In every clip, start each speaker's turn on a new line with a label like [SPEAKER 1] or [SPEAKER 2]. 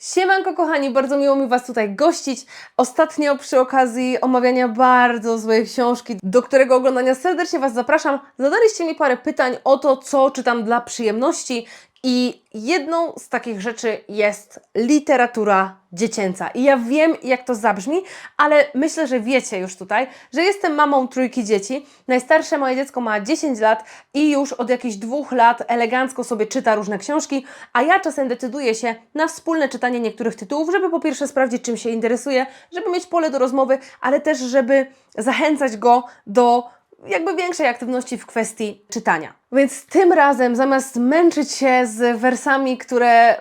[SPEAKER 1] Siemanko kochani, bardzo miło mi Was tutaj gościć. Ostatnio przy okazji omawiania bardzo złej książki, do którego oglądania serdecznie Was zapraszam. Zadaliście mi parę pytań o to, co czytam dla przyjemności i jedną z takich rzeczy jest literatura dziecięca. I ja wiem, jak to zabrzmi, ale myślę, że wiecie już tutaj, że jestem mamą trójki dzieci. Najstarsze moje dziecko ma 10 lat i już od jakichś dwóch lat elegancko sobie czyta różne książki, a ja czasem decyduję się na wspólne czytanie niektórych tytułów, żeby po pierwsze sprawdzić, czym się interesuje, żeby mieć pole do rozmowy, ale też, żeby zachęcać go do jakby większej aktywności w kwestii czytania. Więc tym razem, zamiast męczyć się z wersami, które,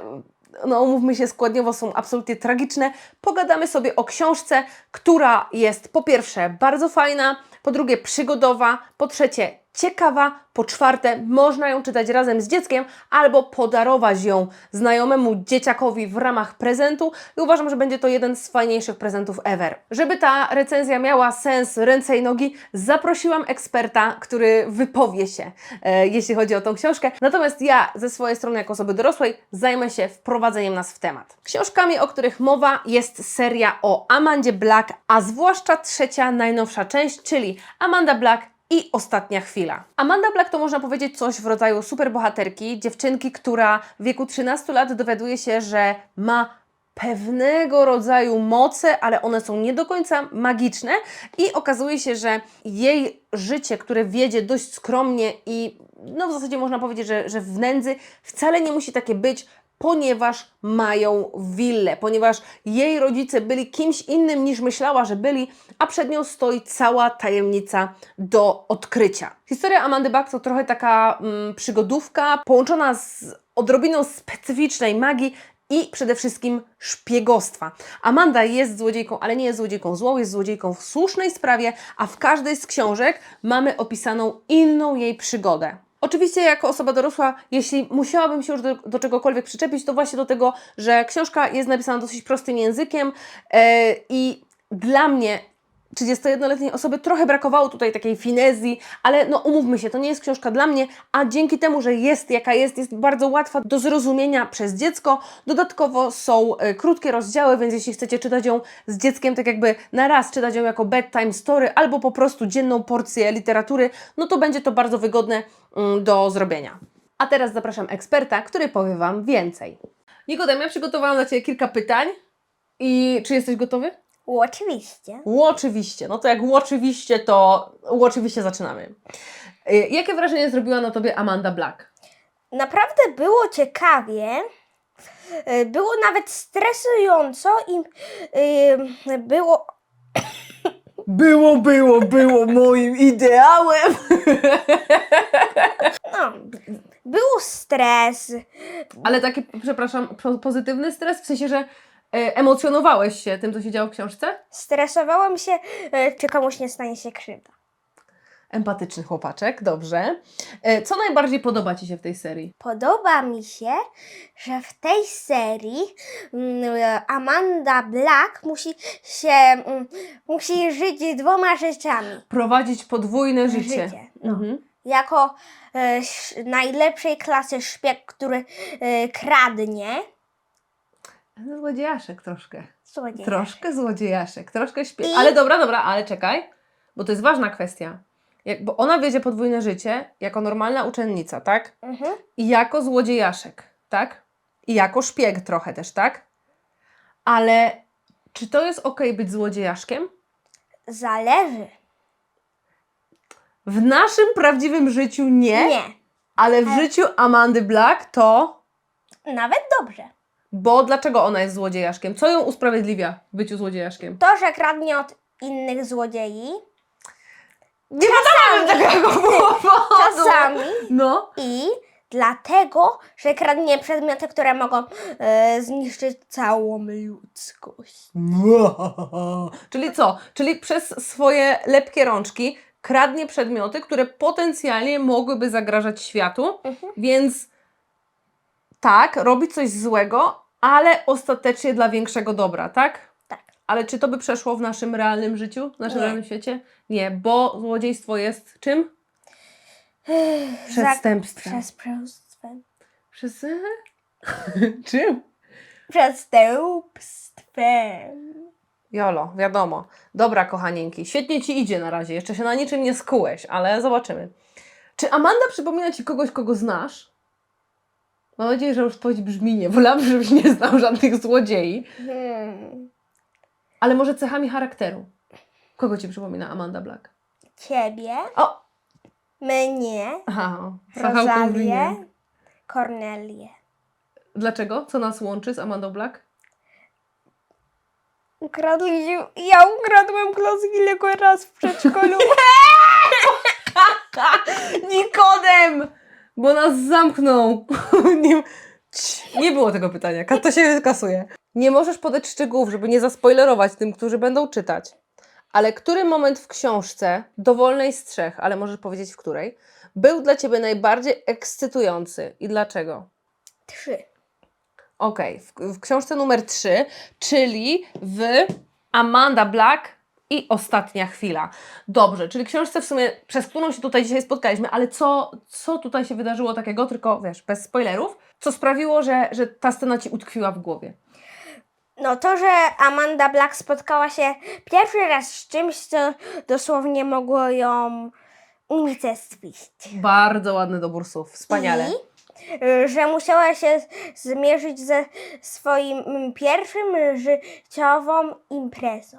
[SPEAKER 1] no umówmy się, składniowo są absolutnie tragiczne, pogadamy sobie o książce, która jest po pierwsze bardzo fajna, po drugie przygodowa, po trzecie ciekawa, po czwarte można ją czytać razem z dzieckiem albo podarować ją znajomemu dzieciakowi w ramach prezentu i uważam, że będzie to jeden z fajniejszych prezentów ever. Żeby ta recenzja miała sens ręce i nogi, zaprosiłam eksperta, który wypowie się, e, jeśli chodzi o tą książkę. Natomiast ja ze swojej strony, jako osoby dorosłej, zajmę się wprowadzeniem nas w temat. Książkami, o których mowa, jest seria o Amandzie Black, a zwłaszcza trzecia, najnowsza część, czyli Amanda Black i ostatnia chwila. Amanda Black to można powiedzieć coś w rodzaju superbohaterki, dziewczynki, która w wieku 13 lat dowiaduje się, że ma pewnego rodzaju moce, ale one są nie do końca magiczne i okazuje się, że jej życie, które wiedzie dość skromnie i no w zasadzie można powiedzieć, że, że w nędzy wcale nie musi takie być, ponieważ mają willę, ponieważ jej rodzice byli kimś innym niż myślała, że byli, a przed nią stoi cała tajemnica do odkrycia. Historia Amandy Black to trochę taka mm, przygodówka połączona z odrobiną specyficznej magii i przede wszystkim szpiegostwa. Amanda jest złodziejką, ale nie jest złodziejką złą, jest złodziejką w słusznej sprawie, a w każdej z książek mamy opisaną inną jej przygodę. Oczywiście, jako osoba dorosła, jeśli musiałabym się już do, do czegokolwiek przyczepić, to właśnie do tego, że książka jest napisana dosyć prostym językiem e, i dla mnie 31-letniej osoby trochę brakowało tutaj takiej finezji, ale no umówmy się, to nie jest książka dla mnie, a dzięki temu, że jest jaka jest, jest bardzo łatwa do zrozumienia przez dziecko. Dodatkowo są e, krótkie rozdziały, więc jeśli chcecie czytać ją z dzieckiem, tak jakby na raz czytać ją jako bedtime story albo po prostu dzienną porcję literatury, no to będzie to bardzo wygodne mm, do zrobienia. A teraz zapraszam eksperta, który powie Wam więcej. Nikodem, ja przygotowałam dla Ciebie kilka pytań i czy jesteś gotowy?
[SPEAKER 2] Oczywiście.
[SPEAKER 1] Oczywiście. No to jak oczywiście, to oczywiście zaczynamy. Y, Jakie wrażenie zrobiła na Tobie Amanda Black?
[SPEAKER 2] Naprawdę było ciekawie. Y, Było nawet stresująco i y, było.
[SPEAKER 1] Było, było, było moim ideałem.
[SPEAKER 2] No, był stres.
[SPEAKER 1] Ale taki, przepraszam, po- pozytywny stres, w sensie, że emocjonowałeś się tym, co się działo w książce?
[SPEAKER 2] Stresowałam się, y, czy komuś nie stanie się krzywda.
[SPEAKER 1] Empatyczny chłopaczek, dobrze. E, Co najbardziej podoba Ci się w tej serii?
[SPEAKER 2] Podoba mi się, że w tej serii mm, Amanda Black musi się. mm, musi żyć dwoma rzeczami.
[SPEAKER 1] Prowadzić podwójne życie.
[SPEAKER 2] Życie, no.
[SPEAKER 1] Mhm.
[SPEAKER 2] jako e, sz- najlepszej klasy szpieg, który e, kradnie.
[SPEAKER 1] Złodziejaszek troszkę. Troszkę złodziejaszek, troszkę śpie...
[SPEAKER 2] I-
[SPEAKER 1] Ale dobra, dobra, ale czekaj, bo to jest ważna kwestia. Jak, bo ona wiedzie podwójne życie jako normalna uczennica, tak?
[SPEAKER 2] Mhm.
[SPEAKER 1] I jako złodziejaszek, tak? I jako szpieg trochę też, tak? Ale czy to jest ok być złodziejaszkiem?
[SPEAKER 2] Zależy.
[SPEAKER 1] W naszym prawdziwym życiu nie,
[SPEAKER 2] Nie.
[SPEAKER 1] ale w życiu Amandy Black to...
[SPEAKER 2] Nawet dobrze.
[SPEAKER 1] Bo dlaczego ona jest złodziejaszkiem? Co ją usprawiedliwia w byciu złodziejaszkiem?
[SPEAKER 2] To, że kradnie od innych złodziei,
[SPEAKER 1] Nie podałabym takiego powodu!
[SPEAKER 2] czasami
[SPEAKER 1] No.
[SPEAKER 2] i dlatego, że kradnie przedmioty, które mogą e, zniszczyć całą ludzkość.
[SPEAKER 1] Czyli co? Czyli przez swoje lepkie rączki kradnie przedmioty, które potencjalnie mogłyby zagrażać światu,
[SPEAKER 2] Mhm.
[SPEAKER 1] więc tak, robi coś złego, ale ostatecznie dla większego dobra, tak?
[SPEAKER 2] Tak.
[SPEAKER 1] Ale czy to by przeszło w naszym realnym życiu, w naszym
[SPEAKER 2] Nie.
[SPEAKER 1] realnym świecie? Nie, bo złodziejstwo jest czym? Przestępstwem.
[SPEAKER 2] Przestępstwem.
[SPEAKER 1] Przez... czym?
[SPEAKER 2] przestępstwem.
[SPEAKER 1] Jolo, wiadomo. Dobra, kochanieńki, świetnie ci idzie na razie. Jeszcze się na niczym nie skułeś, ale zobaczymy. Czy Amanda przypomina ci kogoś, kogo znasz? Mam nadzieję, że odpowiedź brzmi nie. Wolałabym, żebyś nie znał żadnych złodziei.
[SPEAKER 2] Hmm.
[SPEAKER 1] Ale może cechami charakteru. Kogo ci przypomina Amanda Black?
[SPEAKER 2] Ciebie,
[SPEAKER 1] O!
[SPEAKER 2] mnie,
[SPEAKER 1] Aha,
[SPEAKER 2] Rozalię. Kornelię.
[SPEAKER 1] Dlaczego? Co nas łączy z Amandą Black?
[SPEAKER 2] Ukradli, ja ukradłem klocki Lego raz w przedszkolu.
[SPEAKER 1] Nikodem! Bo nas zamknął. nie, nie było tego pytania. To się kasuje. Nie możesz podać szczegółów, żeby nie zaspoilerować tym, którzy będą czytać. Ale który moment w książce, dowolnej z trzech, ale możesz powiedzieć w której, był dla Ciebie najbardziej ekscytujący i dlaczego?
[SPEAKER 2] Trzy.
[SPEAKER 1] Okej, w, w książce numer 3, czyli w Amanda Black i Ostatnia chwila. Dobrze, czyli książce w sumie, przez którą się tutaj dzisiaj spotkaliśmy, ale co, co tutaj się wydarzyło takiego, tylko wiesz, bez spoilerów, co sprawiło, że, że ta scena Ci utkwiła w głowie?
[SPEAKER 2] No to, że Amanda Black spotkała się pierwszy raz z czymś, co dosłownie mogło ją unicestwić.
[SPEAKER 1] Bardzo ładny dobór słów, wspaniale.
[SPEAKER 2] I y, że musiała się zmierzyć ze swoim mm, pierwszym życiową imprezą.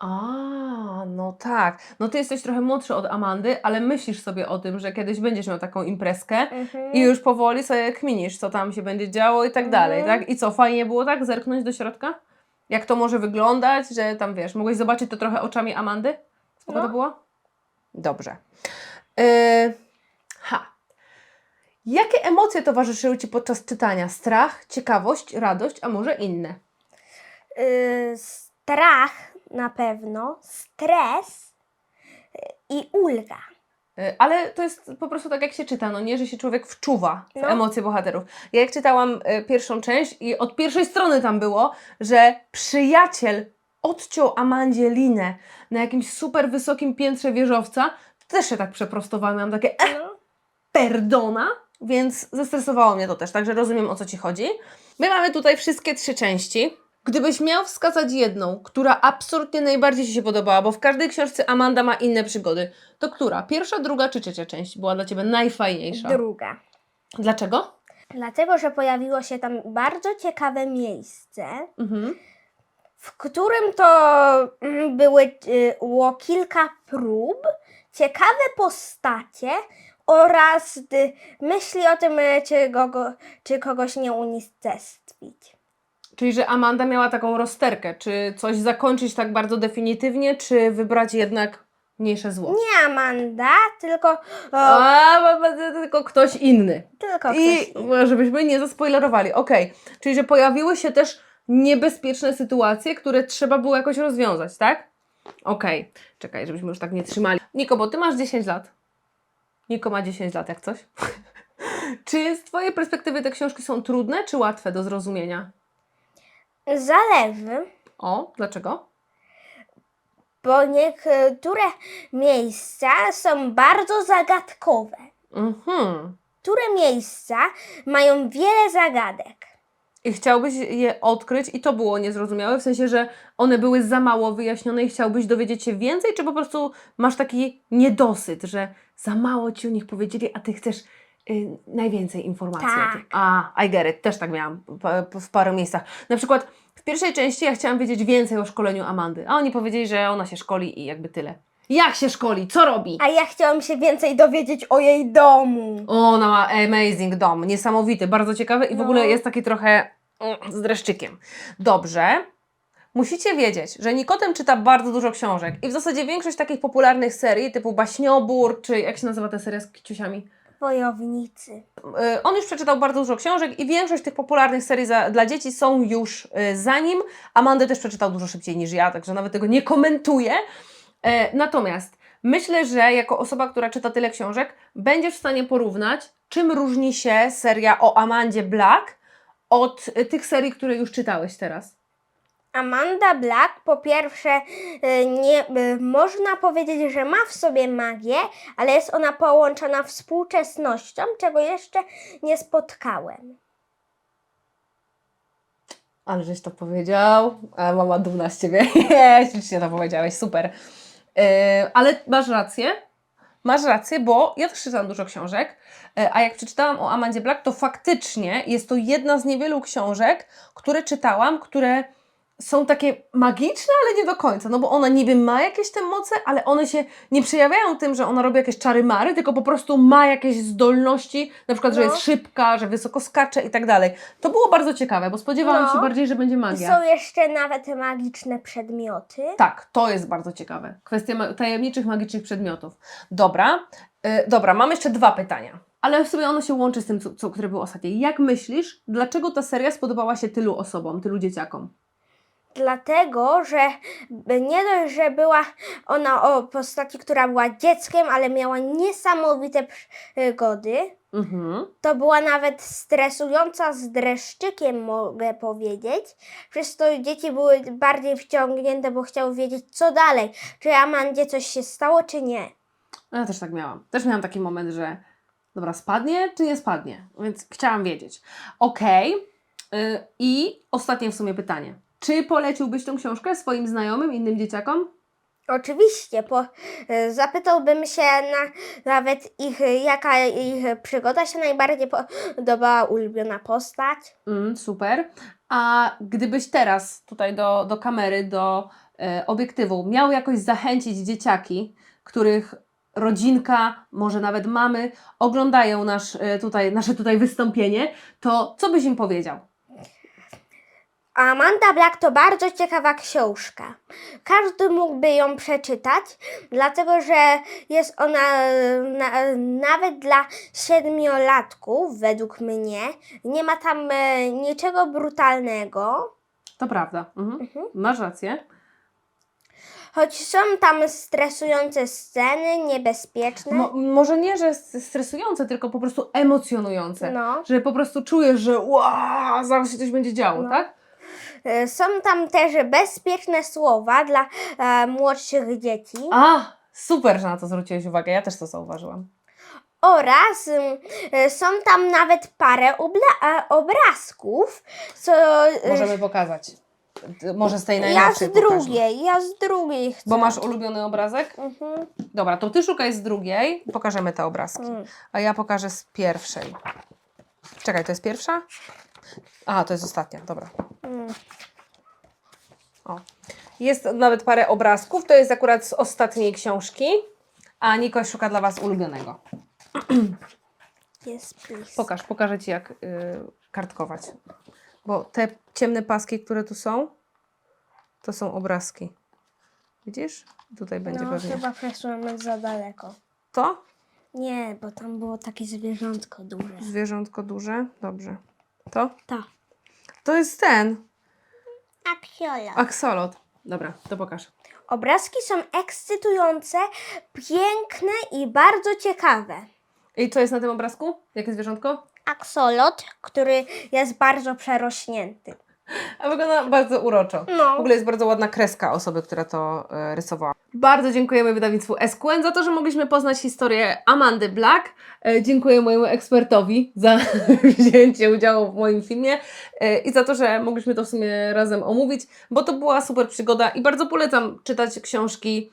[SPEAKER 1] A, no tak. No ty jesteś trochę młodszy od Amandy, ale myślisz sobie o tym, że kiedyś będziesz miał taką imprezkę
[SPEAKER 2] Mhm.
[SPEAKER 1] i już powoli sobie kminisz, co tam się będzie działo i tak
[SPEAKER 2] Mhm.
[SPEAKER 1] dalej, tak? I co, fajnie było tak zerknąć do środka? Jak to może wyglądać, że tam wiesz, mogłeś zobaczyć to trochę oczami Amandy? Spoko
[SPEAKER 2] No.
[SPEAKER 1] to było? Dobrze. Yy, ha. Jakie emocje towarzyszyły Ci podczas czytania? Strach, ciekawość, radość, a może inne?
[SPEAKER 2] Y, strach na pewno, stres y, i ulga.
[SPEAKER 1] Y, Ale to jest po prostu tak, jak się czyta, no nie, że się człowiek wczuwa w
[SPEAKER 2] No.
[SPEAKER 1] emocje bohaterów. Ja jak czytałam y, pierwszą część i od pierwszej strony tam było, że przyjaciel odciął Amandzie linę na jakimś super wysokim piętrze wieżowca, to też się tak przeprostowałam, miałam takie e,
[SPEAKER 2] No.
[SPEAKER 1] perdona, więc zestresowało mnie to też, także rozumiem o co Ci chodzi. My mamy tutaj wszystkie trzy części. Gdybyś miał wskazać jedną, która absolutnie najbardziej Ci się podobała, bo w każdej książce Amanda ma inne przygody, to która? Pierwsza, druga czy trzecia część była dla Ciebie najfajniejsza?
[SPEAKER 2] Druga.
[SPEAKER 1] Dlaczego?
[SPEAKER 2] Dlatego, że pojawiło się tam bardzo ciekawe miejsce,
[SPEAKER 1] Mhm.
[SPEAKER 2] w którym to mm, były, y, było kilka prób, ciekawe postacie oraz y, myśli o tym, y, czy, go, go, czy kogoś nie unicestwić.
[SPEAKER 1] Czyli, że Amanda miała taką rozterkę, czy coś zakończyć tak bardzo definitywnie, czy wybrać jednak mniejsze zło?
[SPEAKER 2] Nie Amanda, tylko, o,
[SPEAKER 1] A, bo- bo- tylko ktoś inny.
[SPEAKER 2] tylko ktoś
[SPEAKER 1] I
[SPEAKER 2] inny.
[SPEAKER 1] żebyśmy nie zaspoilerowali. Okej, czyli że pojawiły się też niebezpieczne sytuacje, które trzeba było jakoś rozwiązać, tak? Okej, czekaj, żebyśmy już tak nie trzymali. Niko, bo ty masz 10 lat. Niko ma 10 lat, jak coś. czy z twojej perspektywy te książki są trudne, czy łatwe do zrozumienia?
[SPEAKER 2] Zależy,
[SPEAKER 1] O, dlaczego?
[SPEAKER 2] bo niektóre miejsca są bardzo zagadkowe.
[SPEAKER 1] Mhm.
[SPEAKER 2] Które miejsca mają wiele zagadek.
[SPEAKER 1] I chciałbyś je odkryć i to było niezrozumiałe, w sensie, że one były za mało wyjaśnione i chciałbyś dowiedzieć się więcej, czy po prostu masz taki niedosyt, że za mało ci o nich powiedzieli, a ty chcesz y, najwięcej informacji o
[SPEAKER 2] Tak.
[SPEAKER 1] A, I get it, też tak miałam pa- w paru miejscach. Na przykład w pierwszej części ja chciałam wiedzieć więcej o szkoleniu Amandy, a oni powiedzieli, że ona się szkoli i jakby tyle. Jak się szkoli? Co robi?
[SPEAKER 2] A ja chciałam się więcej dowiedzieć o jej domu.
[SPEAKER 1] O, Ona ma amazing dom, niesamowity, bardzo ciekawy i w
[SPEAKER 2] No.
[SPEAKER 1] ogóle jest taki trochę mm, z dreszczykiem. Dobrze. Musicie wiedzieć, że Nikotem czyta bardzo dużo książek i w zasadzie większość takich popularnych serii typu Baśniobór, czy jak się nazywa ta seria z kiciusiami?
[SPEAKER 2] Wojownicy.
[SPEAKER 1] Y, On już przeczytał bardzo dużo książek i większość tych popularnych serii za, dla dzieci są już y, za nim. Amandę też przeczytał dużo szybciej niż ja, także nawet tego nie komentuję. E, Natomiast myślę, że jako osoba, która czyta tyle książek, będziesz w stanie porównać, czym różni się seria o Amandzie Black od tych serii, które już czytałeś teraz.
[SPEAKER 2] Amanda Black po pierwsze y, nie y, można powiedzieć, że ma w sobie magię, ale jest ona połączona współczesnością, czego jeszcze nie spotkałem.
[SPEAKER 1] Ale żeś to powiedział. A mama dumna z ciebie. Ślicznie to powiedziałeś, super. Yy, ale masz rację. Masz rację, bo ja też czytam dużo książek, e, a jak przeczytałam o Amandzie Black, to faktycznie jest to jedna z niewielu książek, które czytałam, które są takie magiczne, ale nie do końca, no bo ona niby ma jakieś te moce, ale one się nie przejawiają tym, że ona robi jakieś czary mary, tylko po prostu ma jakieś zdolności, na przykład, że
[SPEAKER 2] No.
[SPEAKER 1] jest szybka, że wysoko skacze i tak dalej. To było bardzo ciekawe, bo spodziewałam
[SPEAKER 2] No.
[SPEAKER 1] się bardziej, że będzie
[SPEAKER 2] I
[SPEAKER 1] magia.
[SPEAKER 2] są jeszcze nawet magiczne przedmioty.
[SPEAKER 1] Tak, to jest bardzo ciekawe. Kwestia tajemniczych, magicznych przedmiotów. Dobra, y, dobra, mam jeszcze dwa pytania. Ale w sumie ono się łączy z tym, co, co, które było ostatnie. Jak myślisz, dlaczego ta seria spodobała się tylu osobom, tylu dzieciakom?
[SPEAKER 2] Dlatego, że nie dość, że była ona o postaci, która była dzieckiem, ale miała niesamowite przygody.
[SPEAKER 1] Mhm.
[SPEAKER 2] To była nawet stresująca z dreszczykiem, mogę powiedzieć. Przez to dzieci były bardziej wciągnięte, bo chciały wiedzieć, co dalej. Czy Amandzie coś się stało, czy nie.
[SPEAKER 1] No Ja też tak miałam. Też miałam taki moment, że dobra, spadnie czy nie spadnie? Więc chciałam wiedzieć. Okej. y, I ostatnie w sumie pytanie. Czy poleciłbyś tą książkę swoim znajomym, innym dzieciakom?
[SPEAKER 2] Oczywiście, po, e, zapytałbym się na, nawet ich, e, jaka ich przygoda się najbardziej podobała, ulubiona postać.
[SPEAKER 1] Mm, super. A gdybyś teraz tutaj do, do kamery, do e, obiektywu miał jakoś zachęcić dzieciaki, których rodzinka, może nawet mamy, oglądają nasz, e, tutaj, nasze tutaj wystąpienie, to co byś im powiedział?
[SPEAKER 2] Amanda Black to bardzo ciekawa książka. Każdy mógłby ją przeczytać, dlatego że jest ona e, na, nawet dla siedmiolatków, według mnie. Nie ma tam e, niczego brutalnego,
[SPEAKER 1] To prawda. Mhm. Masz rację.
[SPEAKER 2] choć są tam stresujące sceny, niebezpieczne.
[SPEAKER 1] Mo, może nie, że stresujące, tylko po prostu emocjonujące.
[SPEAKER 2] No.
[SPEAKER 1] Że po prostu czujesz, że wow, zaraz się coś będzie działo,
[SPEAKER 2] No.
[SPEAKER 1] tak?
[SPEAKER 2] E, Są tam też bezpieczne słowa dla e, młodszych dzieci
[SPEAKER 1] A, super, że na to zwróciłeś uwagę. Ja też to zauważyłam.
[SPEAKER 2] oraz ym, e, są tam nawet parę obla- e, obrazków, co e,
[SPEAKER 1] Możemy pokazać. Może z tej
[SPEAKER 2] ja
[SPEAKER 1] najnowszej
[SPEAKER 2] z
[SPEAKER 1] pokażmy.
[SPEAKER 2] drugiej, ja z drugiej chcę.
[SPEAKER 1] Bo masz ulubiony obrazek?
[SPEAKER 2] Mhm.
[SPEAKER 1] Dobra, to ty szukaj z drugiej. Pokażemy te obrazki.
[SPEAKER 2] Mm.
[SPEAKER 1] A ja pokażę z pierwszej. Czekaj, to jest pierwsza? Aha, to jest ostatnia, dobra.
[SPEAKER 2] Mm.
[SPEAKER 1] O. Jest nawet parę obrazków. To jest akurat z ostatniej książki. A Nikoś szuka dla Was ulubionego.
[SPEAKER 2] Jest please.
[SPEAKER 1] Pokaż, pokażę Ci jak y, kartkować. Bo te ciemne paski, które tu są, to są obrazki. Widzisz? Tutaj będzie
[SPEAKER 2] no,
[SPEAKER 1] pewnie.
[SPEAKER 2] chyba przesunąłem za daleko.
[SPEAKER 1] To?
[SPEAKER 2] Nie, bo tam było takie zwierzątko duże.
[SPEAKER 1] Zwierzątko duże. Dobrze. To?
[SPEAKER 2] Tak.
[SPEAKER 1] To jest ten.
[SPEAKER 2] A psiola.
[SPEAKER 1] Aksolot. Dobra, to pokaż.
[SPEAKER 2] Obrazki są ekscytujące, piękne i bardzo ciekawe.
[SPEAKER 1] I co jest na tym obrazku? Jakie zwierzątko?
[SPEAKER 2] Aksolot, który jest bardzo przerośnięty.
[SPEAKER 1] A wygląda bardzo uroczo.
[SPEAKER 2] No.
[SPEAKER 1] W ogóle jest bardzo ładna kreska osoby, która to e, rysowała. Bardzo dziękujemy wydawnictwu SQN za to, że mogliśmy poznać historię Amandy Black. E, dziękuję mojemu ekspertowi za wzięcie udziału w moim filmie e, i za to, że mogliśmy to w sumie razem omówić, bo to była super przygoda i bardzo polecam czytać książki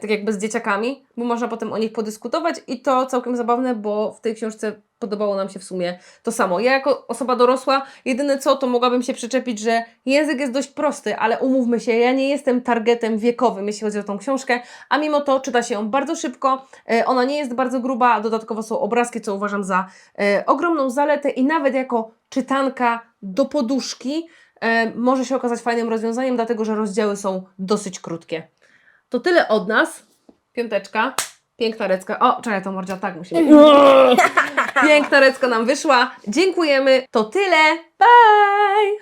[SPEAKER 1] tak jakby z dzieciakami, bo można potem o nich podyskutować i to całkiem zabawne, bo w tej książce podobało nam się w sumie to samo. Ja jako osoba dorosła, jedyne co, to mogłabym się przyczepić, że język jest dość prosty, ale umówmy się, ja nie jestem targetem wiekowym, jeśli chodzi o tą książkę, a mimo to czyta się ją bardzo szybko, e, ona nie jest bardzo gruba, a dodatkowo są obrazki, co uważam za e, ogromną zaletę i nawet jako czytanka do poduszki e, może się okazać fajnym rozwiązaniem, dlatego że rozdziały są dosyć krótkie. To tyle od nas. Piąteczka. Piękna recka. O, czekaj, to mordzia tak musi być. Piękna recka nam wyszła. Dziękujemy. To tyle. Bye!